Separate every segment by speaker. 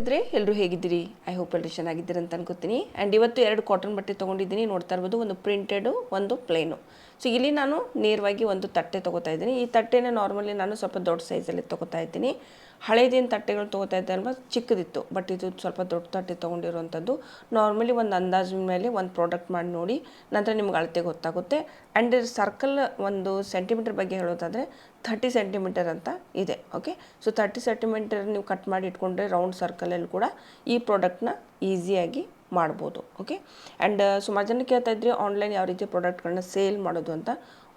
Speaker 1: ಇದ್ರೆ ಎಲ್ಲರೂ ಹೇಗಿದ್ದೀರಿ? ಐ ಹೋಪ್ ಎಲ್ಲರೂ ಚೆನ್ನಾಗಿದ್ದೀರಿ ಅಂತ ಅನ್ಕೋತೀನಿ. ಆ್ಯಂಡ್ ಇವತ್ತು ಎರಡು ಕಾಟನ್ ಬಟ್ಟೆ ತೊಗೊಂಡಿದ್ದೀನಿ. ನೋಡ್ತಾ ಇರ್ಬೋದು, ಒಂದು ಪ್ರಿಂಟೆಡು ಒಂದು ಪ್ಲೇನು ಸೊ ಇಲ್ಲಿ ನಾನು ನೇರವಾಗಿ ಒಂದು ತಟ್ಟೆ ತೊಗೋತಾ ಇದ್ದೀನಿ. ಈ ತಟ್ಟೆನ ನಾರ್ಮಲಿ ನಾನು ಸ್ವಲ್ಪ ದೊಡ್ಡ ಸೈಜಲ್ಲಿ ತೊಗೋತಾ ಇದ್ದೀನಿ. ಹಳೇದಿನ ತಟ್ಟೆಗಳು ತೊಗೋತಾ ಇದ್ದೆ ಚಿಕ್ಕದಿತ್ತು ಬಟ್ ಇದು ಸ್ವಲ್ಪ ದೊಡ್ಡ ತಟ್ಟೆ ತೊಗೊಂಡಿರುವಂಥದ್ದು. ನಾರ್ಮಲಿ ಒಂದು ಅಂದಾಜಿನ ಮೇಲೆ ಒಂದು ಪ್ರಾಡಕ್ಟ್ ಮಾಡಿ ನೋಡಿ, ನಂತರ ನಿಮ್ಗೆ ಅಳತೆ ಗೊತ್ತಾಗುತ್ತೆ. ಆ್ಯಂಡ್ ಸರ್ಕಲ್ ಒಂದು ಸೆಂಟಿಮೀಟರ್ ಬಗ್ಗೆ ಹೇಳೋದಾದರೆ ಥರ್ಟಿ ಸೆಂಟಿಮೀಟರ್ ಅಂತ ಇದೆ ಓಕೆ ಸೊ ಥರ್ಟಿ ಸೆಂಟಿಮೀಟರ್ ನೀವು ಕಟ್ ಮಾಡಿ ಇಟ್ಕೊಂಡ್ರೆ ರೌಂಡ್ ಸರ್ಕಲಲ್ಲಿ ಕೂಡ ಈ ಪ್ರಾಡಕ್ಟ್ನ ಈಸಿಯಾಗಿ ಮಾಡ್ಬೋದು ಓಕೆ ಆ್ಯಂಡ್ ಸುಮಾರು ಜನ ಕೇಳ್ತಾ ಇದ್ರಿ ಆನ್ಲೈನ್ ಯಾವ ರೀತಿ ಪ್ರಾಡಕ್ಟ್ಗಳನ್ನ ಸೇಲ್ ಮಾಡೋದು ಅಂತ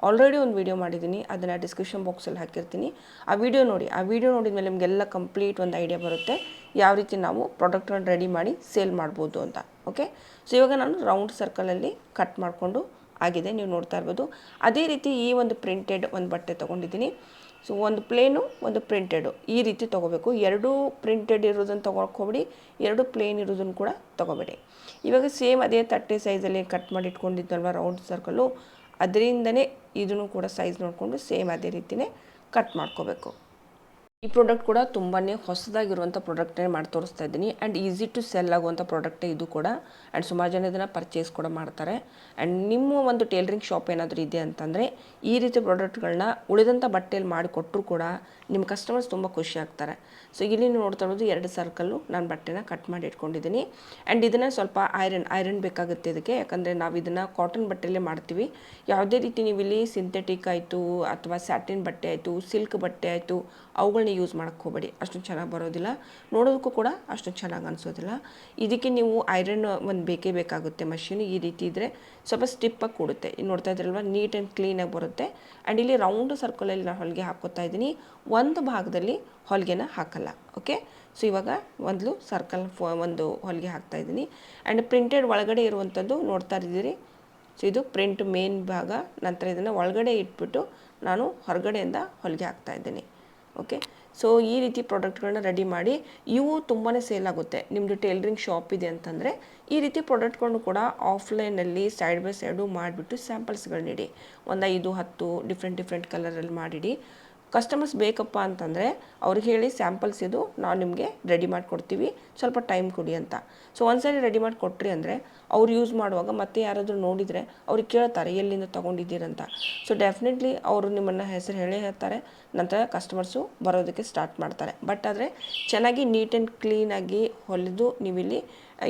Speaker 1: ಆಲ್ರೆಡಿ ಒಂದು ವಿಡಿಯೋ ಮಾಡಿದ್ದೀನಿ ಅದನ್ನು ಡಿಸ್ಕ್ರಿಪ್ಷನ್ ಬಾಕ್ಸಲ್ಲಿ ಹಾಕಿರ್ತೀನಿ. ಆ ವಿಡಿಯೋ ನೋಡಿ, ಆ ವಿಡಿಯೋ ನೋಡಿದ ಮೇಲೆ ನಿಮಗೆಲ್ಲ ಕಂಪ್ಲೀಟ್ ಒಂದು ಐಡಿಯಾ ಬರುತ್ತೆ ಯಾವ ರೀತಿ ನಾವು ಪ್ರಾಡಕ್ಟ್ಗಳನ್ನ ರೆಡಿ ಮಾಡಿ ಸೇಲ್ ಮಾಡ್ಬೋದು ಅಂತ ಓಕೆ ಸೊ ಇವಾಗ ನಾನು ರೌಂಡ್ ಸರ್ಕಲಲ್ಲಿ ಕಟ್ ಮಾಡಿಕೊಂಡು ಆಗಿದೆ, ನೀವು ನೋಡ್ತಾ ಇರ್ಬೋದು. ಅದೇ ರೀತಿ ಈ ಒಂದು ಪ್ರಿಂಟೆಡ್ ಒಂದು ಬಟ್ಟೆ ತೊಗೊಂಡಿದ್ದೀನಿ. ಸೊ ಒಂದು ಪ್ಲೇನು ಒಂದು ಪ್ರಿಂಟೆಡು ಈ ರೀತಿ ತೊಗೋಬೇಕು. ಎರಡೂ ಪ್ರಿಂಟೆಡ್ ಇರೋದನ್ನು ತೊಗೊಳಕ್ಕೆ ಹೋಗ್ಬಿಡಿ. ಎರಡು ಪ್ಲೇನ್ ಇರೋದನ್ನು ಕೂಡ ತೊಗೋಬೇಡಿ. ಇವಾಗ ಸೇಮ್ ಅದೇ ತಟ್ಟೆ ಸೈಜಲ್ಲಿ ಕಟ್ ಮಾಡಿ ಇಟ್ಕೊಂಡಿದ್ದಲ್ವ ರೌಂಡ್ ಸರ್ಕಲ್ಲು ಅದರಿಂದನೇ ಇದನ್ನು ಕೂಡ ಸೈಜ್ ನೋಡಿಕೊಂಡು ಸೇಮ್ ಅದೇ ರೀತಿಯೇ ಕಟ್ ಮಾಡ್ಕೋಬೇಕು. ಈ ಪ್ರಾಡಕ್ಟ್ ಕೂಡ ತುಂಬಾ ಹೊಸದಾಗಿರುವಂಥ ಪ್ರಾಡಕ್ಟೇ ಮಾಡಿ ತೋರಿಸ್ತಾ ಇದ್ದೀನಿ. ಆ್ಯಂಡ್ ಈಸಿ ಟು ಸೆಲ್ ಆಗುವಂಥ ಪ್ರಾಡಕ್ಟೇ ಇದು ಕೂಡ. ಆ್ಯಂಡ್ ಸುಮಾರು ಜನ ಇದನ್ನು ಪರ್ಚೇಸ್ ಕೂಡ ಮಾಡ್ತಾರೆ. ಆ್ಯಂಡ್ ನಿಮ್ಮ ಒಂದು ಟೇಲರಿಂಗ್ ಶಾಪ್ ಏನಾದರೂ ಇದೆ ಅಂತಂದರೆ ಈ ರೀತಿ ಪ್ರಾಡಕ್ಟ್ಗಳನ್ನ ಉಳಿದಂಥ ಬಟ್ಟೆಯಲ್ಲಿ ಮಾಡಿಕೊಟ್ಟರು ಕೂಡ ನಿಮ್ಮ ಕಸ್ಟಮರ್ಸ್ ತುಂಬ ಖುಷಿ ಆಗ್ತಾರೆ. ಸೊ ಇಲ್ಲಿ ನೋಡ್ತಾ ಇರೋದು ಎರಡು ಸರ್ಕಲ್ಲು ನಾನು ಬಟ್ಟೆನ ಕಟ್ ಮಾಡಿ ಇಟ್ಕೊಂಡಿದ್ದೀನಿ. ಆ್ಯಂಡ್ ಇದನ್ನು ಸ್ವಲ್ಪ ಐರನ್ ಐರನ್ ಬೇಕಾಗುತ್ತೆ ಇದಕ್ಕೆ. ಯಾಕಂದರೆ ನಾವು ಇದನ್ನು ಕಾಟನ್ ಬಟ್ಟೆಯಲ್ಲೇ ಮಾಡ್ತೀವಿ. ಯಾವುದೇ ರೀತಿ ನೀವು ಇಲ್ಲಿ ಸಿಂಥೆಟಿಕ್ ಆಯಿತು ಅಥವಾ ಸ್ಯಾಟಿನ್ ಬಟ್ಟೆ ಆಯಿತು ಸಿಲ್ಕ್ ಬಟ್ಟೆ ಆಯಿತು ಅವುಗಳನ್ನ ಯೂಸ್ ಮಾಡೋಕ್ಕೆ ಹೋಗಬೇಡಿ. ಅಷ್ಟು ಚೆನ್ನಾಗಿ ಬರೋದಿಲ್ಲ. ನೋಡೋದಕ್ಕೂ ಕೂಡ ಅಷ್ಟು ಚೆನ್ನಾಗಿ ಅನಿಸೋದಿಲ್ಲ. ಇದಕ್ಕೆ ನೀವು ಐರನ್ ಒಂದು ಬೇಕೇ ಬೇಕಾಗುತ್ತೆ ಮಷೀನ್ ಈ ರೀತಿ ಇದ್ದರೆ ಸ್ವಲ್ಪ ಸ್ಟಿಪ್ಪಾಗಿ ಕೊಡುತ್ತೆ. ಇಲ್ಲಿ ನೋಡ್ತಾ ಇದ್ರಲ್ವ? ನೀಟ್ ಆ್ಯಂಡ್ ಕ್ಲೀನಾಗಿ ಬರುತ್ತೆ. ಆ್ಯಂಡ್ ಇಲ್ಲಿ ರೌಂಡ್ ಸರ್ಕಲಲ್ಲಿ ನಾನು ಹೊಲಿಗೆ ಹಾಕೋತಾ ಇದ್ದೀನಿ. ಒಂದು ಭಾಗದಲ್ಲಿ ಹೊಲಿಗೆನ ಹಾಕಲ್ಲ ಓಕೆ ಸೊ ಇವಾಗ ಒಂದು ಸರ್ಕಲ್ ಒಂದು ಹೊಲಿಗೆ ಹಾಕ್ತಾ ಇದ್ದೀನಿ. ಆ್ಯಂಡ್ ಪ್ರಿಂಟೆಡ್ ಒಳಗಡೆ ಇರುವಂಥದ್ದು ನೋಡ್ತಾ ಇದ್ದೀರಿ. ಸೊ ಇದು ಪ್ರಿಂಟ್ ಮೇನ್ ಭಾಗ. ನಂತರ ಇದನ್ನು ಒಳಗಡೆ ಇಟ್ಬಿಟ್ಟು ನಾನು ಹೊರಗಡೆಯಿಂದ ಹೊಲಿಗೆ ಹಾಕ್ತಾ ಇದ್ದೀನಿ ಓಕೆ ಸೊ ಈ ರೀತಿ ಪ್ರಾಡಕ್ಟ್ಗಳನ್ನ ರೆಡಿ ಮಾಡಿ, ಇವು ತುಂಬಾ ಸೇಲ್ ಆಗುತ್ತೆ. ನಿಮ್ಮದು ಟೈಲರಿಂಗ್ ಶಾಪ್ ಇದೆ ಅಂತಂದರೆ, ಈ ರೀತಿ ಪ್ರಾಡಕ್ಟ್ಗಳನ್ನು ಕೂಡ ಆಫ್ಲೈನಲ್ಲಿ ಸೈಡ್ ಬೈ ಸೈಡು ಮಾಡಿಬಿಟ್ಟು ಸ್ಯಾಂಪಲ್ಸ್ಗಳು ನೀಡಿ ಒಂದು ಐದು, ಹತ್ತು ಡಿಫ್ರೆಂಟ್ ಡಿಫ್ರೆಂಟ್ ಕಲರಲ್ಲಿ ಮಾಡಿಡಿ. ಕಸ್ಟಮರ್ಸ್ ಬೇಕಪ್ಪ ಅಂತಂದರೆ ಅವ್ರಿಗೆ ಹೇಳಿ ಸ್ಯಾಂಪಲ್ಸ್ ಇದು ನಾವು ನಿಮಗೆ ರೆಡಿ ಮಾಡಿಕೊಡ್ತೀವಿ. ಸ್ವಲ್ಪ ಟೈಮ್ ಕೊಡಿ ಅಂತ. ಸೊ ಒಂದ್ಸರಿ ರೆಡಿ ಮಾಡಿ ಕೊಟ್ರಿ ಅಂದರೆ ಅವ್ರು ಯೂಸ್ ಮಾಡುವಾಗ ಮತ್ತೆ ಯಾರಾದರೂ ನೋಡಿದರೆ ಅವ್ರಿಗೆ ಕೇಳ್ತಾರೆ, ಎಲ್ಲಿಂದ ತೊಗೊಂಡಿದ್ದೀರಂತ ಸೊ ಡೆಫಿನೆಟ್ಲಿ ಅವರು ನಿಮ್ಮನ್ನು ಹೆಸರು ಹೇಳೇ ಹೇಳ್ತಾರೆ. ನಂತರ ಕಸ್ಟಮರ್ಸು ಬರೋದಕ್ಕೆ ಸ್ಟಾರ್ಟ್ ಮಾಡ್ತಾರೆ. ಬಟ್ ಆದರೆ ಚೆನ್ನಾಗಿ ನೀಟ್ ಆ್ಯಂಡ್ ಕ್ಲೀನಾಗಿ ಹೊಲಿದು ನೀವಿಲ್ಲಿ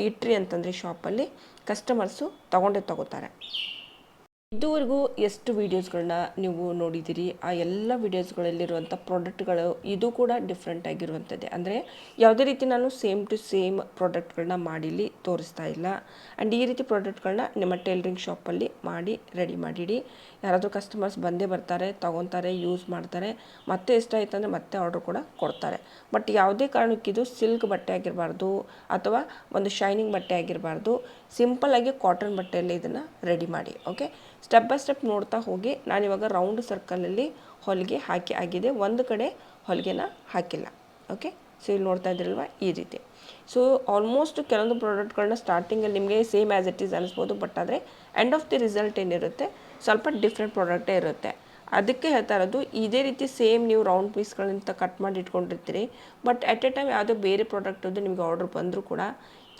Speaker 1: ಇಟ್ರಿ ಅಂತಂದರೆ ಶಾಪಲ್ಲಿ ಕಸ್ಟಮರ್ಸು ತೊಗೊಂಡೇ ತೊಗೋತಾರೆ. ಇದುವರೆಗೂ ಎಷ್ಟು ವೀಡಿಯೋಸ್ಗಳನ್ನ ನೀವು ನೋಡಿದ್ದೀರಿ? ಆ ಎಲ್ಲ ವೀಡಿಯೋಸ್ಗಳಲ್ಲಿರುವಂಥ ಪ್ರಾಡಕ್ಟ್ಗಳು ಇದು ಕೂಡ ಡಿಫ್ರೆಂಟ್ ಆಗಿರುವಂಥದ್ದೇ. ಅಂದರೆ ಯಾವುದೇ ರೀತಿ ನಾನು ಸೇಮ್ ಟು ಸೇಮ್ ಪ್ರಾಡಕ್ಟ್ಗಳನ್ನ ಮಾಡಿಲಿ ತೋರಿಸ್ತಾ ಇಲ್ಲ. ಆ್ಯಂಡ್ ಈ ರೀತಿ ಪ್ರಾಡಕ್ಟ್ಗಳನ್ನ ನಿಮ್ಮ ಟೈಲರಿಂಗ್ ಶಾಪಲ್ಲಿ ಮಾಡಿ ರೆಡಿ ಮಾಡಿಡಿ. ಯಾರಾದರೂ ಕಸ್ಟಮರ್ಸ್ ಬಂದೇ ಬರ್ತಾರೆ, ತೊಗೊತಾರೆ ಯೂಸ್ ಮಾಡ್ತಾರೆ, ಮತ್ತೆ ಇಷ್ಟ ಆಯ್ತು ಅಂದರೆ ಮತ್ತೆ ಆರ್ಡ್ರ್ ಕೂಡ ಕೊಡ್ತಾರೆ. ಬಟ್ ಯಾವುದೇ ಕಾರಣಕ್ಕಿದು ಸಿಲ್ಕ್ ಬಟ್ಟೆ ಆಗಿರಬಾರ್ದು ಅಥವಾ ಒಂದು ಶೈನಿಂಗ್ ಬಟ್ಟೆ ಆಗಿರಬಾರ್ದು ಸಿಂಪಲ್ಲಾಗಿ ಕಾಟನ್ ಬಟ್ಟೆಯಲ್ಲಿ ಇದನ್ನು ರೆಡಿ ಮಾಡಿ ಓಕೆ ಸ್ಟೆಪ್ ಬೈ ಸ್ಟೆಪ್ ನೋಡ್ತಾ ಹೋಗಿ ನಾನಿವಾಗ ರೌಂಡ್ ಸರ್ಕಲಲ್ಲಿ ಹೊಲಿಗೆ ಹಾಕಿ ಆಗಿದೆ, ಒಂದು ಕಡೆ ಹೊಲಿಗೆನ ಹಾಕಿಲ್ಲ ಓಕೆ ಸೊ ಇಲ್ಲಿ ನೋಡ್ತಾ ಇದ್ರಲ್ವ ಈ ರೀತಿ. ಸೊ ಆಲ್ಮೋಸ್ಟ್ ಕೆಲವೊಂದು ಪ್ರಾಡಕ್ಟ್ಗಳನ್ನ ಸ್ಟಾರ್ಟಿಂಗಲ್ಲಿ ನಿಮಗೆ ಸೇಮ್ ಆ್ಯಸ್ ಇಟ್ ಈಸ್ ಅನಿಸ್ಬೋದು ಬಟ್ ಆದರೆ ಎಂಡ್ ಆಫ್ ದಿ ರಿಸಲ್ಟ್ ಏನಿರುತ್ತೆ ಸ್ವಲ್ಪ ಡಿಫ್ರೆಂಟ್ ಪ್ರಾಡಕ್ಟೇ ಇರುತ್ತೆ. ಅದಕ್ಕೆ ಹೇಳ್ತಾ ಇರೋದು, ಇದೇ ರೀತಿ ಸೇಮ್ ನೀವು ರೌಂಡ್ ಪೀಸ್ಗಳಿಂದ ಕಟ್ ಮಾಡಿ ಇಟ್ಕೊಂಡಿರ್ತೀರಿ. ಬಟ್ ಎಟ್ ಎ ಟೈಮ್ ಯಾವುದೋ ಬೇರೆ ಪ್ರಾಡಕ್ಟದ್ದು ನಿಮಗೆ ಆರ್ಡ್ರ್ ಬಂದರೂ ಕೂಡ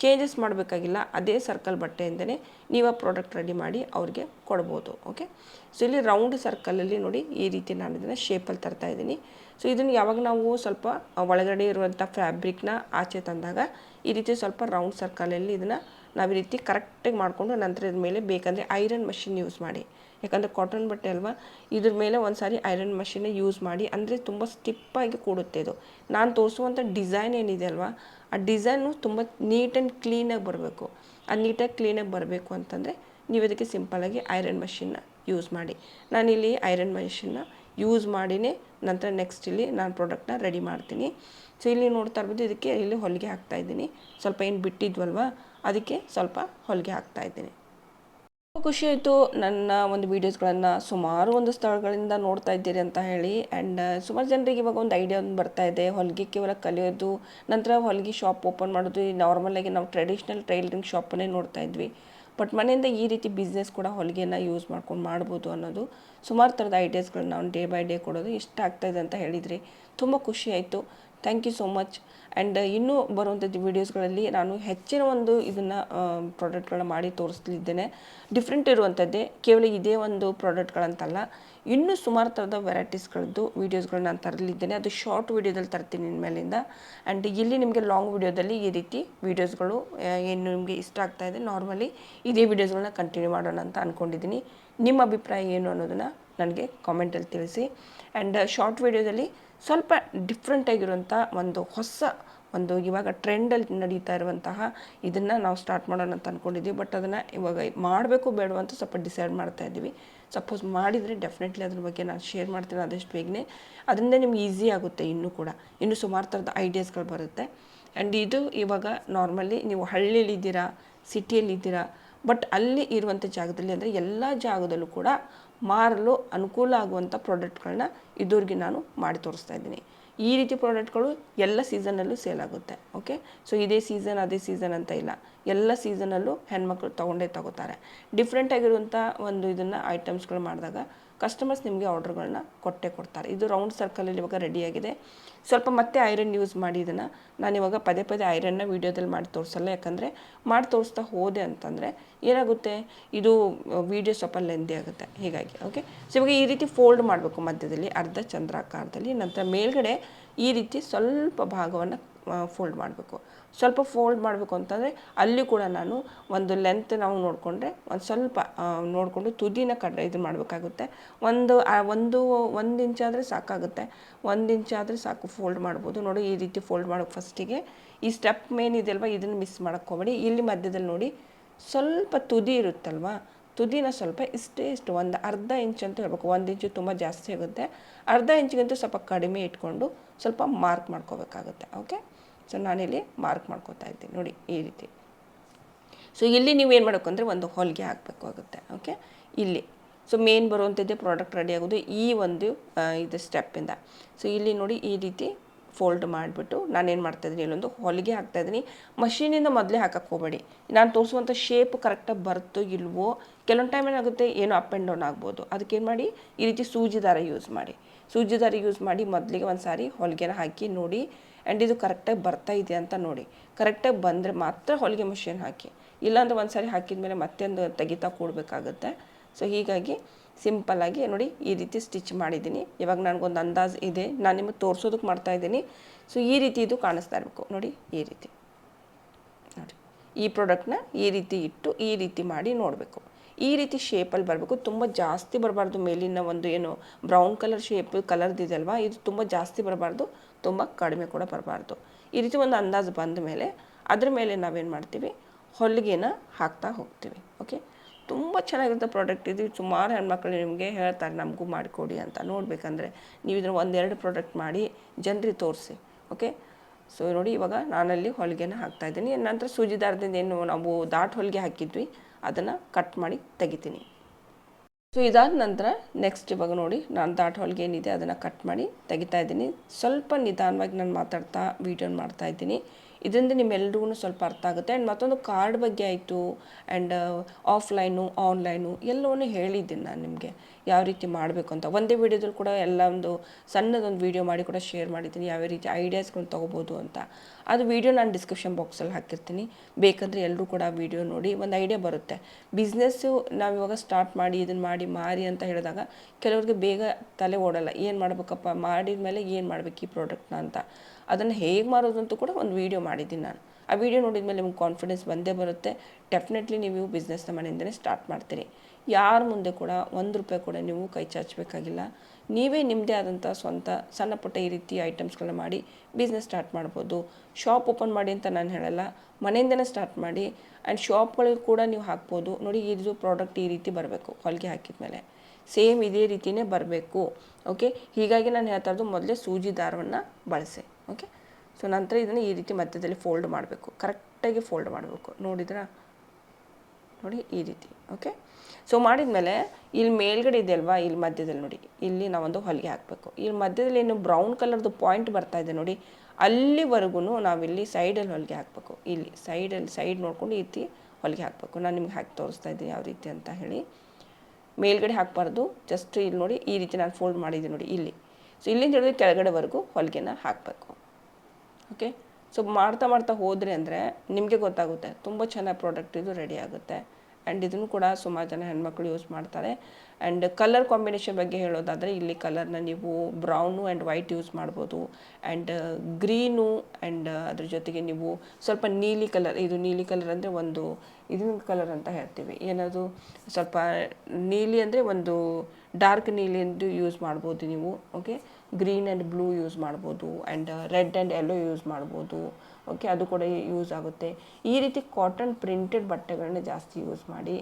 Speaker 1: ಚೇಂಜಸ್ ಮಾಡಬೇಕಾಗಿಲ್ಲ. ಅದೇ ಸರ್ಕಲ್ ಬಟ್ಟೆಯಿಂದಲೇ ನೀವು ಆ ಪ್ರಾಡಕ್ಟ್ ರೆಡಿ ಮಾಡಿ ಅವ್ರಿಗೆ ಕೊಡ್ಬೋದು. ಓಕೆ ಸೊ ಇಲ್ಲಿ ರೌಂಡ್ ಸರ್ಕಲಲ್ಲಿ ನೋಡಿ ಈ ರೀತಿ ನಾನು ಇದನ್ನು ಶೇಪಲ್ಲಿ ತರ್ತಾ ಇದ್ದೀನಿ. ಸೊ ಇದನ್ನು ಯಾವಾಗ ನಾವು ಸ್ವಲ್ಪ ಒಳಗಡೆ ಇರುವಂಥ ಫ್ಯಾಬ್ರಿಕ್ನ ಆಚೆ ತಂದಾಗ ಈ ರೀತಿ ಸ್ವಲ್ಪ ರೌಂಡ್ ಸರ್ಕಲಲ್ಲಿ ಇದನ್ನು ನಾವು ಈ ರೀತಿ ಕರೆಕ್ಟಾಗಿ ಮಾಡಿಕೊಂಡು ನಂತರ ಇದ್ರ ಮೇಲೆ ಬೇಕಂದರೆ ಐರನ್ ಮಷಿನ್ ಯೂಸ್ ಮಾಡಿ. ಯಾಕಂದರೆ ಕಾಟನ್ ಬಟ್ಟೆ ಅಲ್ವಾ, ಇದ್ರ ಮೇಲೆ ಒಂದು ಸಾರಿ ಐರನ್ ಮಷಿನ್ನ ಯೂಸ್ ಮಾಡಿ, ಅಂದರೆ ತುಂಬ ಸ್ಟಿಪ್ಪಾಗಿ ಕೂಡುತ್ತೆ ಇದು. ನಾನು ತೋರಿಸುವಂಥ ಡಿಸೈನ್ ಏನಿದೆ ಅಲ್ವಾ, ಆ ಡಿಸೈನು ತುಂಬ ನೀಟ್ ಆ್ಯಂಡ್ ಕ್ಲೀನಾಗಿ ಬರಬೇಕು. ಆ ನೀಟಾಗಿ ಕ್ಲೀನಾಗಿ ಬರಬೇಕು ಅಂತಂದರೆ ನೀವು ಇದಕ್ಕೆ ಸಿಂಪಲ್ಲಾಗಿ ಐರನ್ ಮಷಿನ್ನ ಯೂಸ್ ಮಾಡಿ. ನಾನಿಲ್ಲಿ ಐರನ್ ಮಷಿನ್ನ ಯೂಸ್ ಮಾಡಿನೇ ನಂತರ ನೆಕ್ಸ್ಟ್ ಇಲ್ಲಿ ನಾನು ಪ್ರಾಡಕ್ಟ್ನ ರೆಡಿ ಮಾಡ್ತೀನಿ. ಸೊ ಇಲ್ಲಿ ನೋಡ್ತಾ ಇರ್ಬೋದು, ಇದಕ್ಕೆ ಇಲ್ಲಿ ಹೊಲಿಗೆ ಹಾಕ್ತಾ ಇದ್ದೀನಿ. ಸ್ವಲ್ಪ ಏನು ಬಿಟ್ಟಿದ್ವಲ್ವ, ಅದಕ್ಕೆ ಸ್ವಲ್ಪ ಹೊಲಿಗೆ ಹಾಕ್ತಾ ಇದ್ದೀನಿ. ಖುಷಿ ಆಯಿತು ನನ್ನ ಒಂದು ವೀಡಿಯೋಸ್ಗಳನ್ನು ಸುಮಾರು ಒಂದು ಸ್ಥಳಗಳಿಂದ ನೋಡ್ತಾ ಇದ್ದೀರಿ ಅಂತ ಹೇಳಿ. ಆ್ಯಂಡ್ ಸುಮಾರು ಜನರಿಗೆ ಇವಾಗ ಒಂದು ಐಡಿಯಾ ಒಂದು ಬರ್ತಾ ಇದೆ. ಹೊಲಿಗೆ ಕೇವಲ ಕಲಿಯೋದು, ನಂತರ ಹೊಲಿಗೆ ಶಾಪ್ ಓಪನ್ ಮಾಡೋದು ನಾರ್ಮಲಾಗಿ ನಾವು ಟ್ರೆಡಿಷ್ನಲ್ ಟೈಲರಿಂಗ್ ಶಾಪನ್ನೇ ನೋಡ್ತಾ ಇದ್ವಿ. ಬಟ್ ಮನೆಯಿಂದ ಈ ರೀತಿ ಬಿಸ್ನೆಸ್ ಕೂಡ ಹೊಲಿಗೆನ ಯೂಸ್ ಮಾಡ್ಕೊಂಡು ಮಾಡ್ಬೋದು ಅನ್ನೋದು ಸುಮಾರು ಥರದ ಐಡಿಯಾಸ್ಗಳನ್ನ ನಾವು ಡೇ ಬೈ ಡೇ ಕೊಡೋದು ಇಷ್ಟ ಆಗ್ತಾಯಿದೆ ಅಂತ ಹೇಳಿದ್ರಿ. ತುಂಬ ಖುಷಿ ಆಯಿತು. Thank you so much and ಇನ್ನೂ ಬರುವಂಥದ್ದು ವೀಡಿಯೋಸ್ಗಳಲ್ಲಿ ನಾನು ಹೆಚ್ಚಿನ ಒಂದು ಇದನ್ನು ಪ್ರಾಡಕ್ಟ್ಗಳನ್ನ ಮಾಡಿ ತೋರಿಸ್ಲಿದ್ದೇನೆ. ಡಿಫ್ರೆಂಟ್ ಇರುವಂಥದ್ದೇ ಕೇವಲ ಇದೇ ಒಂದು ಪ್ರಾಡಕ್ಟ್ಗಳಂತಲ್ಲ ಇನ್ನೂ ಸುಮಾರು ಥರದ ವೆರೈಟೀಸ್ಗಳದ್ದು ವೀಡಿಯೋಸ್ಗಳನ್ನ ನಾನು ತರಲಿದ್ದೇನೆ. ಅದು ಶಾರ್ಟ್ ವೀಡಿಯೋದಲ್ಲಿ ತರ್ತೀನಿ ಇನ್ಮೇಲಿಂದ. ಆ್ಯಂಡ್ ಇಲ್ಲಿ ನಿಮಗೆ ಲಾಂಗ್ ವೀಡಿಯೋದಲ್ಲಿ ಈ ರೀತಿ ವೀಡಿಯೋಸ್ಗಳು ಏನು ನಿಮಗೆ ಇಷ್ಟ ಆಗ್ತಾ ಇದೆ ನಾರ್ಮಲಿ ಇದೇ ವೀಡಿಯೋಸ್ಗಳನ್ನ ಕಂಟಿನ್ಯೂ ಮಾಡೋಣ ಅಂತ ಅಂದ್ಕೊಂಡಿದ್ದೀನಿ ನಿಮ್ಮ ಅಭಿಪ್ರಾಯ ಏನು ಅನ್ನೋದನ್ನು ನನಗೆ ಕಾಮೆಂಟಲ್ಲಿ ತಿಳಿಸಿ. ಆ್ಯಂಡ್ ಶಾರ್ಟ್ ವೀಡಿಯೋದಲ್ಲಿ ಸ್ವಲ್ಪ ಡಿಫ್ರೆಂಟಾಗಿರುವಂಥ ಒಂದು ಹೊಸ ಒಂದು ಇವಾಗ ಟ್ರೆಂಡಲ್ಲಿ ನಡೀತಾ ಇರುವಂತಹ ಇದನ್ನು ನಾವು ಸ್ಟಾರ್ಟ್ ಮಾಡೋಣ ಅಂತ ಅಂದ್ಕೊಂಡಿದ್ದೀವಿ ಬಟ್ ಅದನ್ನು ಇವಾಗ ಮಾಡಬೇಕು ಬೇಡ ಅಂತ ಸ್ವಲ್ಪ ಡಿಸೈಡ್ ಮಾಡ್ತಾ ಇದ್ದೀವಿ. ಸಪೋಸ್ ಮಾಡಿದರೆ ಡೆಫಿನೆಟ್ಲಿ ಅದ್ರ ಬಗ್ಗೆ ನಾನು ಶೇರ್ ಮಾಡ್ತೀನಿ ಆದಷ್ಟು ಬೇಗನೆ. ಅದರಿಂದ ನಿಮ್ಗೆ ಈಸಿ ಆಗುತ್ತೆ ಇನ್ನೂ ಕೂಡ. ಇನ್ನೂ ಸುಮಾರು ಥರದ ಐಡಿಯಾಸ್ಗಳು ಬರುತ್ತೆ. ಆ್ಯಂಡ್ ಇದು ಇವಾಗ ನಾರ್ಮಲಿ ನೀವು ಹಳ್ಳಿಯಲ್ಲಿದ್ದೀರಾ ಸಿಟಿಯಲ್ಲಿದ್ದೀರಾ ಬಟ್ ಅಲ್ಲಿ ಇರುವಂಥ ಜಾಗದಲ್ಲಿ ಅಂದರೆ ಎಲ್ಲ ಜಾಗದಲ್ಲೂ ಕೂಡ ಮಾರಲು ಅನುಕೂಲ ಆಗುವಂಥ ಪ್ರಾಡಕ್ಟ್ಗಳನ್ನ ಇದುವರೆಗೆ ನಾನು ಮಾಡಿ ತೋರಿಸ್ತಾ ಇದ್ದೀನಿ. ಈ ರೀತಿ ಪ್ರಾಡಕ್ಟ್ಗಳು ಎಲ್ಲ ಸೀಸನಲ್ಲೂ ಸೇಲ್ ಆಗುತ್ತೆ, ಓಕೆ? ಸೊ, ಇದೇ ಸೀಸನ್, ಅದೇ ಸೀಸನ್ ಅಂತ ಇಲ್ಲ. ಎಲ್ಲ ಸೀಸನಲ್ಲೂ ಹೆಣ್ಮಕ್ಳು ತೊಗೊಂಡೇ ತಗೋತಾರೆ. ಡಿಫ್ರೆಂಟ್ ಆಗಿರುವಂಥ ಒಂದು ಇದನ್ನು ಐಟಮ್ಸ್ಗಳು ಮಾಡಿದಾಗ ಕಸ್ಟಮರ್ಸ್ ನಿಮಗೆ ಆರ್ಡ್ರ್ಗಳನ್ನ ಕೊಟ್ಟೆ ಕೊಡ್ತಾರೆ. ಇದು ರೌಂಡ್ ಸರ್ಕಲಲ್ಲಿ ಇವಾಗ ರೆಡಿಯಾಗಿದೆ ಸ್ವಲ್ಪ ಮತ್ತೆ ಐರನ್ ಯೂಸ್ ಮಾಡಿ ಇದನ್ನು. ನಾನು ಇವಾಗ ಪದೇ ಪದೇ ಐರನ್ನ ವೀಡಿಯೋದಲ್ಲಿ ಮಾಡಿ ತೋರಿಸಲ್ಲ, ಯಾಕಂದರೆ ಮಾಡಿ ತೋರಿಸ್ತಾ ಹೋದೆ ಅಂತಂದರೆ ಏನಾಗುತ್ತೆ? ಇದು ವೀಡಿಯೋ ಸ್ವಲ್ಪ ಲೆಂದಿ ಆಗುತ್ತೆ. ಹೀಗಾಗಿ ಓಕೆ ಸೊ ಇವಾಗ ಈ ರೀತಿ ಫೋಲ್ಡ್ ಮಾಡಬೇಕು ಮಧ್ಯದಲ್ಲಿ, ಅರ್ಧ ಚಂದ್ರಾಕಾರದಲ್ಲಿ, ನಂತರ ಮೇಲ್ಗಡೆ ಈ ರೀತಿ ಸ್ವಲ್ಪ ಭಾಗವನ್ನು ಫೋಲ್ಡ್ ಮಾಡಬೇಕು. ಸ್ವಲ್ಪ ಫೋಲ್ಡ್ ಮಾಡಬೇಕು ಅಂತಂದರೆ ಅಲ್ಲಿ ಕೂಡ ನಾನು ಒಂದು ಲೆಂತ್ ನಾವು ನೋಡಿಕೊಂಡ್ರೆ ಒಂದು ಸ್ವಲ್ಪ ನೋಡಿಕೊಂಡು ತುದಿನ ಕಡ ಇದು ಮಾಡಬೇಕಾಗುತ್ತೆ. ಒಂದು ಒಂದು ಒಂದು ಇಂಚಾದರೆ ಸಾಕಾಗುತ್ತೆ. ಒಂದು ಇಂಚಾದರೆ ಸಾಕು ಫೋಲ್ಡ್ ಮಾಡ್ಬೋದು. ನೋಡಿ, ಈ ರೀತಿ ಫೋಲ್ಡ್ ಮಾಡೋಕೆ ಫಸ್ಟಿಗೆ. ಈ ಸ್ಟೆಪ್ ಮೇನ್ ಇದೆಯಲ್ವ ಇದನ್ನು ಮಿಸ್ ಮಾಡೋಕ್ಕೆ ಹೋಗಬೇಡಿ. ಇಲ್ಲಿ ಮಧ್ಯದಲ್ಲಿ ನೋಡಿ, ಸ್ವಲ್ಪ ತುದಿ ಇರುತ್ತಲ್ವಾ? ತುದಿನ ಸ್ವಲ್ಪ ಇಷ್ಟೇ, ಇಷ್ಟು, ಒಂದು ಅರ್ಧ ಇಂಚ್ ಅಂತ ಹೇಳ್ಬೇಕು. ಒಂದು ಇಂಚು ತುಂಬ ಜಾಸ್ತಿ ಆಗುತ್ತೆ. ಅರ್ಧ ಇಂಚಿಗಿಂತ ಸ್ವಲ್ಪ ಕಡಿಮೆ ಇಟ್ಕೊಂಡು ಸ್ವಲ್ಪ ಮಾರ್ಕ್ ಮಾಡ್ಕೋಬೇಕಾಗುತ್ತೆ. ಓಕೆ? ಸೊ, ನಾನಿಲ್ಲಿ ಮಾರ್ಕ್ ಮಾಡ್ಕೋತಾ ಇದ್ದೀನಿ. ನೋಡಿ, ಈ ರೀತಿ. ಸೊ, ಇಲ್ಲಿ ನೀವು ಏನು ಮಾಡಬೇಕು ಅಂದರೆ ಒಂದು ಹೊಲಿಗೆ ಹಾಕಬೇಕು ಆಗುತ್ತೆ. ಓಕೆ? ಇಲ್ಲಿ. ಸೊ, ಮೇನ್ ಬರುವಂಥದ್ದೇ ಪ್ರಾಡಕ್ಟ್ ರೆಡಿ ಆಗೋದು ಈ ಒಂದು ಇದು ಸ್ಟೆಪ್ಪಿಂದ ಸೊ, ಇಲ್ಲಿ ನೋಡಿ ಈ ರೀತಿ ಫೋಲ್ಡ್ ಮಾಡಿಬಿಟ್ಟು ನಾನೇನು ಮಾಡ್ತಾಯಿದ್ದೀನಿ ಇಲ್ಲೊಂದು ಹೊಲಿಗೆ ಹಾಕ್ತಾಯಿದ್ದೀನಿ ಮಷೀನಿಂದ ಮೊದಲೇ ಹಾಕಕ್ಕೆ ಹೋಗಬೇಡಿ. ನಾನು ತೋರಿಸುವಂಥ ಶೇಪ್ ಕರೆಕ್ಟಾಗಿ ಬರುತ್ತೋ ಇಲ್ವೋ ಕೆಲವೊಂದು ಟೈಮ್ ಏನಾಗುತ್ತೆ, ಏನೋ ಅಪ್ ಆ್ಯಂಡ್ ಡೌನ್ ಆಗ್ಬೋದು. ಅದಕ್ಕೇನು ಮಾಡಿ, ಈ ರೀತಿ ಸೂಜಿ ದಾರ ಯೂಸ್ ಮಾಡಿ. ಸೂಜಿ ದಾರ ಯೂಸ್ ಮಾಡಿ ಮೊದಲಿಗೆ ಒಂದು ಸಾರಿ ಹೊಲಿಗೆನ ಹಾಕಿ ನೋಡಿ ಆ್ಯಂಡ್ ಇದು ಕರೆಕ್ಟಾಗಿ ಬರ್ತಾ ಇದೆ ಅಂತ ನೋಡಿ. ಕರೆಕ್ಟಾಗಿ ಬಂದರೆ ಮಾತ್ರ ಹೊಲಿಗೆ ಮಷೀನ್ ಹಾಕಿ. ಇಲ್ಲಾಂದ್ರೆ ಒಂದು ಸಾರಿ ಹಾಕಿದ ಮೇಲೆ ಮತ್ತೊಂದು ತೆಗಿತಾ ಕೂಡಬೇಕಾಗುತ್ತೆ. ಸೊ ಹೀಗಾಗಿ ಸಿಂಪಲ್ಲಾಗಿ ನೋಡಿ ಈ ರೀತಿ ಸ್ಟಿಚ್ ಮಾಡಿದ್ದೀನಿ. ಇವಾಗ ನನಗೊಂದು ಅಂದಾಜು ಇದೆ. ನಾನು ನಿಮಗೆ ತೋರಿಸೋದಕ್ಕೆ ಮಾಡ್ತಾ ಇದ್ದೀನಿ. ಸೊ ಈ ರೀತಿ ಇದು ಕಾಣಿಸ್ತಾ ಇರಬೇಕು. ನೋಡಿ, ಈ ರೀತಿ. ನೋಡಿ, ಈ ಪ್ರಾಡಕ್ಟ್ನ ಈ ರೀತಿ ಇಟ್ಟು ಈ ರೀತಿ ಮಾಡಿ ನೋಡಬೇಕು. ಈ ರೀತಿ ಶೇಪಲ್ಲಿ ಬರಬೇಕು. ತುಂಬ ಜಾಸ್ತಿ ಬರಬಾರ್ದು ಮೇಲಿನ ಒಂದು ಏನು ಬ್ರೌನ್ ಕಲರ್ ಶೇಪ್ ಅಲ್ವಾ ಇದು ತುಂಬ ಜಾಸ್ತಿ ಬರಬಾರ್ದು, ತುಂಬ ಕಡಿಮೆ ಕೂಡ ಬರಬಾರ್ದು. ಈ ರೀತಿ ಒಂದು ಅಂದಾಜು ಬಂದ ಮೇಲೆ ಅದ್ರ ಮೇಲೆ ನಾವೇನು ಮಾಡ್ತೀವಿ? ಹೊಲಿಗೆನ ಹಾಕ್ತಾ ಹೋಗ್ತೀವಿ. ಓಕೆ ತುಂಬ ಚೆನ್ನಾಗಿರುತ್ತೆ ಪ್ರಾಡಕ್ಟ್ ಇದು. ಸುಮಾರು ಹೆಣ್ಮಕ್ಳು ನಿಮಗೆ ಹೇಳ್ತಾರೆ, ನಮಗೂ ಮಾಡಿಕೊಡಿ ಅಂತ. ನೋಡಬೇಕಂದ್ರೆ ನೀವು ಇದನ್ನು ಒಂದೆರಡು ಪ್ರಾಡಕ್ಟ್ ಮಾಡಿ ಜನರಿಗೆ ತೋರಿಸಿ. ಓಕೆ ಸೊ ನೋಡಿ ಇವಾಗ ನಾನಲ್ಲಿ ಹೊಲಿಗೆನ ಹಾಕ್ತಾಯಿದ್ದೀನಿ ನಂತರ ಸೂಜಿ ದಾರದಿಂದ ಏನು ನಾವು ದಾಟ್ ಹೊಲಿಗೆ ಹಾಕಿದ್ವಿ. ಅದನ್ನು ಕಟ್ ಮಾಡಿ ತೆಗಿತೀನಿ. ಸೊ ಇದಾದ ನಂತರ ನೆಕ್ಸ್ಟ್ ಇವಾಗ ನೋಡಿ ನಾನು ದಾಟ್ ಹೊಲಿಗೆ ಏನಿದೆ ಅದನ್ನು ಕಟ್ ಮಾಡಿ ತೆಗಿತಾ ಇದ್ದೀನಿ. ಸ್ವಲ್ಪ ನಿಧಾನವಾಗಿ ನಾನು ಮಾತಾಡ್ತಾ ವೀಡಿಯೋನ ಮಾಡ್ತಾ ಇದ್ದೀನಿ. ಇದರಿಂದ ನಿಮ್ಮೆಲ್ರಿಗೂ ಸ್ವಲ್ಪ ಅರ್ಥ ಆಗುತ್ತೆ. ಆ್ಯಂಡ್ ಮತ್ತೊಂದು ಕಾರ್ಡ್ ಬಗ್ಗೆ ಆಯಿತು. ಆ್ಯಂಡ್ ಆಫ್ಲೈನು ಆನ್ಲೈನು ಎಲ್ಲವನ್ನು ಹೇಳಿದ್ದೀನಿ ನಾನು ನಿಮಗೆ. ಯಾವ ರೀತಿ ಮಾಡಬೇಕು ಅಂತ. ಒಂದೇ ವೀಡಿಯೋದಲ್ಲಿ ಕೂಡ ಎಲ್ಲ ಒಂದು ಸಣ್ಣದೊಂದು ವೀಡಿಯೋ ಮಾಡಿ ಕೂಡ ಶೇರ್ ಮಾಡಿದ್ದೀನಿ. ಯಾವ ರೀತಿ ಐಡಿಯಾಸ್ಗಳನ್ನ ತೊಗೋಬೋದು ಅಂತ. ಅದು ವೀಡಿಯೋ ನಾನು ಡಿಸ್ಕ್ರಿಪ್ಷನ್ ಬಾಕ್ಸಲ್ಲಿ ಹಾಕಿರ್ತೀನಿ. ಬೇಕಂದರೆ ಎಲ್ಲರೂ ಕೂಡ ಆ ವೀಡಿಯೋ ನೋಡಿ. ಒಂದು ಐಡಿಯಾ ಬರುತ್ತೆ. ಬಿಸ್ನೆಸ್ಸು ನಾವು ಇವಾಗ ಸ್ಟಾರ್ಟ್ ಮಾಡಿ ಇದನ್ನು ಮಾಡಿ, ಮಾರಿ ಅಂತ ಹೇಳಿದಾಗ ಕೆಲವ್ರಿಗೆ ಬೇಗ ತಲೆ ಓಡಲ್ಲ. ಏನು ಮಾಡಬೇಕಪ್ಪ? ಮಾಡಿದ ಮೇಲೆ ಏನು ಮಾಡಬೇಕು ಈ ಪ್ರಾಡಕ್ಟ್ನ ಅಂತ. ಅದನ್ನು ಹೇಗೆ ಮಾರೋದಂತೂ ಕೂಡ ಒಂದು ವೀಡಿಯೋ ಮಾಡಿದ್ದೀನಿ ನಾನು. ಆ ವಿಡಿಯೋ ನೋಡಿದ ಮೇಲೆ ನಿಮ್ಗೆ ಕಾನ್ಫಿಡೆನ್ಸ್ ಬಂದೇ ಬರುತ್ತೆ. ಡೆಫಿನೆಟ್ಲಿ ನೀವು ಬಿಸ್ನೆಸ್ನ ಮನೆಯಿಂದಲೇ ಸ್ಟಾರ್ಟ್ ಮಾಡ್ತೀರಿ. ಯಾರ ಮುಂದೆ ಕೂಡ ಒಂದು ರೂಪಾಯಿ ಕೂಡ ನೀವು ಕೈ ಚಾಚಬೇಕಾಗಿಲ್ಲ. ನೀವೇ ನಿಮ್ಮದೇ ಆದಂಥ ಸ್ವಂತ ಸಣ್ಣ ಪುಟ್ಟ ಈ ರೀತಿ ಐಟಮ್ಸ್ಗಳನ್ನ ಮಾಡಿ ಬಿಸ್ನೆಸ್ ಸ್ಟಾರ್ಟ್ ಮಾಡ್ಬೋದು. ಶಾಪ್ ಓಪನ್ ಮಾಡಿ ಅಂತ ನಾನು ಹೇಳಲ್ಲ. ಮನೆಯಿಂದನೇ ಸ್ಟಾರ್ಟ್ ಮಾಡಿ ಆ್ಯಂಡ್ ಶಾಪ್ಗಳಿಗೆ ಕೂಡ ನೀವು ಹಾಕ್ಬೋದು. ನೋಡಿ ಇದು ಪ್ರಾಡಕ್ಟ್ ಈ ರೀತಿ ಬರಬೇಕು, ಹೊಲಿಗೆ ಹಾಕಿದ ಮೇಲೆ ಸೇಮ್ ಇದೇ ರೀತಿಯೇ ಬರಬೇಕು. ಓಕೆ ಹೀಗಾಗಿ ನಾನು ಹೇಳ್ತಾ ಇರೋದು ಮೊದಲೇ ಸೂಜಿ ದಾರವನ್ನು ಬಳಸಿ. ಓಕೆ ಸೊ ನಂತರ ಇದನ್ನು ಈ ರೀತಿ ಮಧ್ಯದಲ್ಲಿ ಫೋಲ್ಡ್ ಮಾಡಬೇಕು. ಕರೆಕ್ಟಾಗಿ ಫೋಲ್ಡ್ ಮಾಡಬೇಕು. ನೋಡಿದ್ರಾ? ನೋಡಿ ಈ ರೀತಿ. ಓಕೆ ಸೊ ಮಾಡಿದ್ಮೇಲೆ ಇಲ್ಲಿ ಮೇಲ್ಗಡೆ ಇದೆ ಅಲ್ವಾ? ಇಲ್ಲಿ ಮಧ್ಯದಲ್ಲಿ ನೋಡಿ. ಇಲ್ಲಿ ನಾವೊಂದು ಹೊಲಿಗೆ ಹಾಕಬೇಕು. ಇಲ್ಲಿ ಮಧ್ಯದಲ್ಲಿ ಏನು ಬ್ರೌನ್ ಕಲರ್ದು ಪಾಯಿಂಟ್ ಬರ್ತಾ ಇದೆ ನೋಡಿ. ಅಲ್ಲಿವರೆಗೂ ನಾವಿಲ್ಲಿ ಸೈಡಲ್ಲಿ ಹೊಲಿಗೆ ಹಾಕಬೇಕು. ಇಲ್ಲಿ ಸೈಡಲ್ಲಿ ಸೈಡ್ ನೋಡ್ಕೊಂಡು ಈ ರೀತಿ ಹೊಲಿಗೆ ಹಾಕಬೇಕು. ನಾನು ನಿಮ್ಗೆ ಹಾಕಿ ತೋರಿಸ್ತಾ ಇದ್ದೀನಿ ಯಾವ ರೀತಿ ಅಂತ ಹೇಳಿ. ಮೇಲ್ಗಡೆ ಹಾಕಬಾರ್ದು. ಜಸ್ಟ್ ಇಲ್ಲಿ ನೋಡಿ ಈ ರೀತಿ ನಾನು ಫೋಲ್ಡ್ ಮಾಡಿದ್ದೀನಿ ನೋಡಿ ಇಲ್ಲಿ. ಸೊ ಇಲ್ಲಿಂದ ಹೇಳಿದ್ರೆ ಕೆಳಗಡೆವರೆಗೂ ಹೊಲಿಗೆನ ಹಾಕಬೇಕು. ಓಕೆ ಸೊ ಮಾಡ್ತಾ ಮಾಡ್ತಾ ಹೋದ್ರೆ ಅಂದರೆ ನಿಮಗೆ ಗೊತ್ತಾಗುತ್ತೆ. ತುಂಬ ಚೆನ್ನಾಗಿ ಪ್ರಾಡಕ್ಟ್ ಇದು ರೆಡಿ ಆಗುತ್ತೆ. ಆ್ಯಂಡ್ ಇದನ್ನು ಕೂಡ ಸುಮಾರು ಜನ ಹೆಣ್ಮಕ್ಳು ಯೂಸ್ ಮಾಡ್ತಾರೆ. ಆ್ಯಂಡ್ ಕಲರ್ ಕಾಂಬಿನೇಷನ್ ಬಗ್ಗೆ ಹೇಳೋದಾದರೆ ಇಲ್ಲಿ ಕಲರ್ನ ನೀವು ಬ್ರೌನು ಆ್ಯಂಡ್ ವೈಟ್ ಯೂಸ್ ಮಾಡ್ಬೋದು. ಆ್ಯಂಡ್ ಗ್ರೀನು ಆ್ಯಂಡ್ ಅದ್ರ ಜೊತೆಗೆ ನೀವು ಸ್ವಲ್ಪ ನೀಲಿ ಕಲರ್ ಇದು ನೀಲಿ ಕಲರ್ ಅಂದರೆ ಒಂದು ಇದನ್ನ ಕಲರ್ ಅಂತ ಹೇಳ್ತೀವಿ. ಏನದು? ಸ್ವಲ್ಪ ನೀಲಿ ಅಂದರೆ ಒಂದು ಡಾರ್ಕ್ ನೀಲಿ ಎಂದು ಯೂಸ್ ಮಾಡ್ಬೋದು ನೀವು. Okay green and blue use ಮಾಡ್ಬೋದು and red and yellow use ಮಾಡ್ಬೋದು. ಓಕೆ, ಅದು ಕೂಡ ಯೂಸ್ ಆಗುತ್ತೆ. ಈ ರೀತಿ ಕಾಟನ್ ಪ್ರಿಂಟೆಡ್ ಬಟ್ಟೆಗಳನ್ನ ಜಾಸ್ತಿ ಯೂಸ್ ಮಾಡಿ,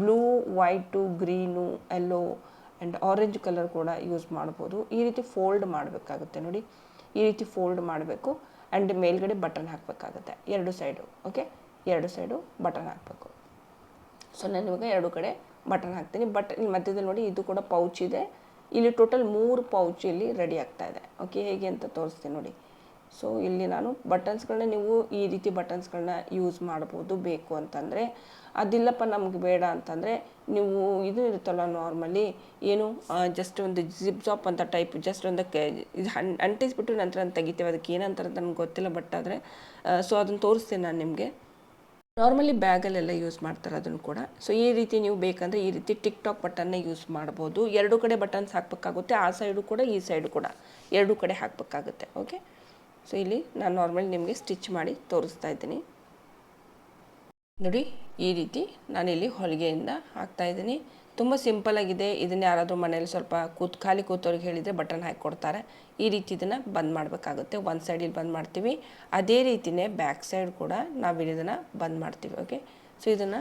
Speaker 1: blue, white, green, yellow and orange colour ಕೂಡ ಯೂಸ್ ಮಾಡ್ಬೋದು. ಈ ರೀತಿ ಫೋಲ್ಡ್ ಮಾಡಬೇಕಾಗುತ್ತೆ ನೋಡಿ. ಈ ರೀತಿ ಫೋಲ್ಡ್ ಮಾಡಬೇಕು ಆ್ಯಂಡ್ ಮೇಲ್ಗಡೆ ಬಟನ್ ಹಾಕಬೇಕಾಗುತ್ತೆ. ಎರಡು ಸೈಡು, ಓಕೆ, ಎರಡು ಸೈಡು ಬಟನ್ ಹಾಕಬೇಕು. ಸೊ, ನಾನು ಇವಾಗ ಎರಡು ಕಡೆ ಬಟನ್ ಹಾಕ್ತೀನಿ. ಬಟ್ ಮಧ್ಯದಲ್ಲಿ ನೋಡಿ, ಇದು ಕೂಡ ಪೌಚ್ ಇದೆ. ಇಲ್ಲಿ ಟೋಟಲ್ ಮೂರು ಪೌಚ್ ಇಲ್ಲಿ ರೆಡಿ ಆಗ್ತಾ ಇದೆ. ಓಕೆ ಹೇಗೆ ಅಂತ ತೋರಿಸ್ತೀನಿ ನೋಡಿ. ಸೊ ಇಲ್ಲಿ ನಾನು ಬಟನ್ಸ್ಗಳನ್ನ ನೀವು ಈ ರೀತಿ ಬಟನ್ಸ್ಗಳನ್ನ ಯೂಸ್ ಮಾಡ್ಬೋದು, ಬೇಕು ಅಂತಂದರೆ. ಅದಿಲ್ಲಪ್ಪ ನಮ್ಗೆ ಬೇಡ ಅಂತಂದರೆ ನೀವು ಇದು ಇರುತ್ತಲ್ಲ ನಾರ್ಮಲಿ ಏನು ಜಸ್ಟ್ ಒಂದು ಜಿಪ್ ಜಾಪ್ ಅಂತ ಟೈಪ್ ಜಸ್ಟ್ ಒಂದು ಕೆ ಅಂಟಿಸ್ಬಿಟ್ಟು ನಂತರ ತೆಗಿತೇವೆ. ಅದಕ್ಕೆ ಏನಂತಾರೆ ಅಂತ ನನಗೆ ಗೊತ್ತಿಲ್ಲ ಬಟ್ ಆದರೆ ಸೊ ಅದನ್ನು ತೋರಿಸ್ತೀನಿ ನಾನು ನಿಮಗೆ. ನಾರ್ಮಲಿ ಬ್ಯಾಗಲ್ಲೆಲ್ಲ ಯೂಸ್ ಮಾಡ್ತಾರೆ ಅದನ್ನು ಕೂಡ. ಸೊ ಈ ರೀತಿ ನೀವು ಬೇಕಂದರೆ ಈ ರೀತಿ ಟಿಕ್ ಟಾಕ್ ಬಟನ್ನ ಯೂಸ್ ಮಾಡ್ಬೋದು. ಎರಡು ಕಡೆ ಬಟನ್ಸ್ ಹಾಕಬೇಕಾಗುತ್ತೆ. ಆ ಸೈಡು ಕೂಡ, ಈ ಸೈಡು ಕೂಡ. ಎರಡು ಕಡೆ ಹಾಕಬೇಕಾಗುತ್ತೆ. ಓಕೆ ಸೊ ಇಲ್ಲಿ ನಾನು ನಾರ್ಮಲಿ ನಿಮಗೆ ಸ್ಟಿಚ್ ಮಾಡಿ ತೋರಿಸ್ತಾ ಇದ್ದೀನಿ. ನೋಡಿ, ಈ ರೀತಿ ನಾನಿಲ್ಲಿ ಹೊಲಿಗೆಯಿಂದ ಹಾಕ್ತಾ ಇದ್ದೀನಿ. ತುಂಬ ಸಿಂಪಲ್ ಆಗಿದೆ. ಇದನ್ನ ಯಾರಾದರೂ ಮನೇಲಿ ಸ್ವಲ್ಪ ಕೂತ್ ಖಾಲಿ ಕೂತವ್ರಿಗೆ ಹೇಳಿದರೆ ಬಟನ್ ಹಾಕಿ ಕೊಡ್ತಾರೆ. ಈ ರೀತಿ ಇದನ್ನು ಬಂದ್ ಮಾಡಬೇಕಾಗುತ್ತೆ. ಒಂದು ಸೈಡ್ ಇಲ್ಲಿ ಬಂದ್ ಮಾಡ್ತೀವಿ. ಅದೇ ರೀತಿಯೇ ಬ್ಯಾಕ್ ಸೈಡ್ ಕೂಡ ನಾವು ಇದನ್ನು ಬಂದ್ ಮಾಡ್ತೀವಿ ಓಕೆ ಸೊ ಇದನ್ನು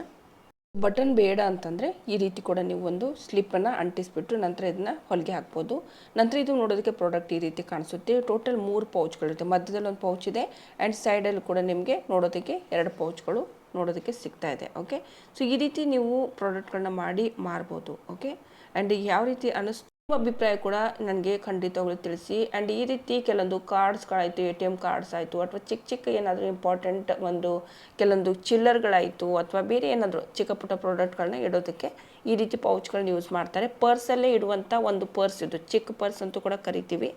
Speaker 1: ಬಟನ್ ಬೇಡ ಅಂತಂದರೆ ಈ ರೀತಿ ಕೂಡ ನೀವು ಒಂದು ಸ್ಲಿಪ್ಪನ್ನು ಅಂಟಿಸ್ಬಿಟ್ಟು ನಂತರ ಇದನ್ನು ಹೊಲಿಗೆ ಹಾಕ್ಬೋದು. ನಂತರ ಇದು ನೋಡೋದಕ್ಕೆ ಪ್ರಾಡಕ್ಟ್ ಈ ರೀತಿ ಕಾಣಿಸುತ್ತೆ. ಟೋಟಲ್ ಮೂರು ಪೌಚ್ಗಳಿರುತ್ತೆ ಮಧ್ಯದಲ್ಲಿ ಒಂದು ಪೌಚ್ ಇದೆ. ಆ್ಯಂಡ್ ಸೈಡಲ್ಲಿ ಕೂಡ ನಿಮಗೆ ನೋಡೋದಕ್ಕೆ ಎರಡು ಪೌಚ್ಗಳು ನೋಡೋದಕ್ಕೆ ಸಿಗ್ತಾ ಇದೆ ಓಕೆ ಸೊ ಈ ರೀತಿ ನೀವು ಪ್ರಾಡಕ್ಟ್ಗಳನ್ನ ಮಾಡಿ ಮಾರ್ಬೋದು ಓಕೆ ಆ್ಯಂಡ್ ಯಾವ ರೀತಿ ಅನ್ನಿಸ್ತು ಅಭಿಪ್ರಾಯ ಕೂಡ ನನಗೆ ಖಂಡಿತವಾಗ್ಲೂ ತಿಳಿಸಿ. ಆ್ಯಂಡ್ ಈ ರೀತಿ ಕೆಲವೊಂದು ಕಾರ್ಡ್ಸ್ಗಳಾಯಿತು ಎ ಟಿ ಎಂ ಕಾರ್ಡ್ಸ್ ಆಯಿತು, ಅಥವಾ ಚಿಕ್ಕ ಚಿಕ್ಕ ಏನಾದರೂ ಇಂಪಾರ್ಟೆಂಟ್ ಒಂದು ಕೆಲವೊಂದು ಚಿಲ್ಲರ್ಗಳಾಯಿತು ಅಥವಾ ಬೇರೆ ಏನಾದರೂ ಚಿಕ್ಕ ಪುಟ್ಟ ಪ್ರಾಡಕ್ಟ್ಗಳನ್ನ ಇಡೋದಕ್ಕೆ ಈ ರೀತಿ ಪೌಚ್ಗಳನ್ನ ಯೂಸ್ ಮಾಡ್ತಾರೆ. ಪರ್ಸಲ್ಲೇ ಇಡುವಂಥ ಒಂದು ಪರ್ಸ್ ಇದು. ಚಿಕ್ಕ ಪರ್ಸ್ ಅಂತೂ ಕೂಡ ಕರಿತೀವಿ.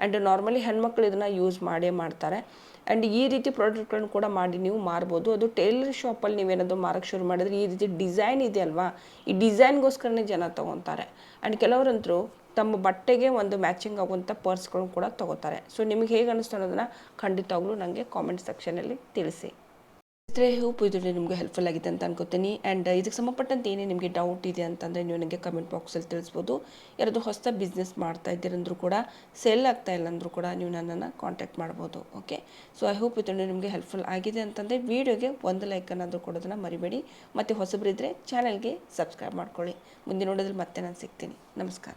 Speaker 1: ಆ್ಯಂಡ್ ನಾರ್ಮಲಿ ಹೆಣ್ಮಕ್ಳು ಇದನ್ನು ಯೂಸ್ ಮಾಡೇ ಮಾಡ್ತಾರೆ. ಆ್ಯಂಡ್ ಈ ರೀತಿ ಪ್ರಾಡಕ್ಟ್ಗಳನ್ನು ಕೂಡ ಮಾಡಿ ನೀವು ಮಾರ್ಬೋದು. ಅದು ಟೈಲರ್ ಶಾಪಲ್ಲಿ ನೀವೇನಾದರೂ ಮಾರಕ್ಕೆ ಶುರು ಮಾಡಿದ್ರೆ ಈ ರೀತಿ ಡಿಸೈನ್ ಇದೆ ಅಲ್ವಾ? ಈ ಡಿಸೈನ್ಗೋಸ್ಕರನೇ ಜನ ತೊಗೊತಾರೆ. ಆ್ಯಂಡ್ ಕೆಲವರಂತರೂ ತಮ್ಮ ಬಟ್ಟೆಗೆ ಒಂದು ಮ್ಯಾಚಿಂಗ್ ಆಗುವಂಥ ಪರ್ಸ್ಗಳನ್ನು ಕೂಡ ತೊಗೋತಾರೆ. ಸೊ ನಿಮಗೆ ಹೇಗೆ ಅನ್ನಿಸ್ತು ಅನ್ನೋದನ್ನು ಖಂಡಿತವಾಗ್ಲೂ ನನಗೆ ಕಾಮೆಂಟ್ ಸೆಕ್ಷನಲ್ಲಿ ತಿಳಿಸಿ. ಸ್ನೇಹಿತರೆ ಹೋಪ್ ಇದು ನಿಮಗೆ ಹೆಲ್ಪ್ಫುಲ್ ಆಗಿದೆ ಅಂತ ಅನ್ಕೋತೀನಿ. ಆ್ಯಂಡ್ ಇದಕ್ಕೆ ಸಂಬಂಧಪಟ್ಟಂತೆ ಏನೇ ನಿಮಗೆ ಡೌಟ್ ಇದೆ ಅಂತಂದರೆ ನೀವು ನನಗೆ ಕಮೆಂಟ್ ಬಾಕ್ಸಲ್ಲಿ ತಿಳಿಸ್ಬೋದು. ಯಾರದು ಹೊಸ ಬಿಸ್ನೆಸ್ ಮಾಡ್ತಾ ಇದ್ದೀರಂದ್ರೂ ಕೂಡ ಸೆಲ್ ಆಗ್ತಾ ಇಲ್ಲ ಅಂದರೂ ಕೂಡ ನೀವು ನನ್ನನ್ನು ಕಾಂಟ್ಯಾಕ್ಟ್ ಮಾಡ್ಬೋದು ಓಕೆ ಸೊ ಐ ಹೋಪ್ ಇದು ನಿಮಗೆ ಹೆಲ್ಪ್ಫುಲ್ ಆಗಿದೆ ಅಂತಂದರೆ ವೀಡಿಯೋಗೆ ಒಂದು ಲೈಕ್ ಲೈಕನ್ನಾದರೂ ಕೊಡೋದನ್ನು ಮರಿಬೇಡಿ. ಮತ್ತು ಹೊಸಬರಿದ್ದರೆ ಚಾನಲ್ಗೆ ಸಬ್ಸ್ಕ್ರೈಬ್ ಮಾಡ್ಕೊಳ್ಳಿ. ಮುಂದೆ ನೋಡೋದ್ರಲ್ಲಿ ಮತ್ತೆ ನಾನು ಸಿಗ್ತೀನಿ. ನಮಸ್ಕಾರ.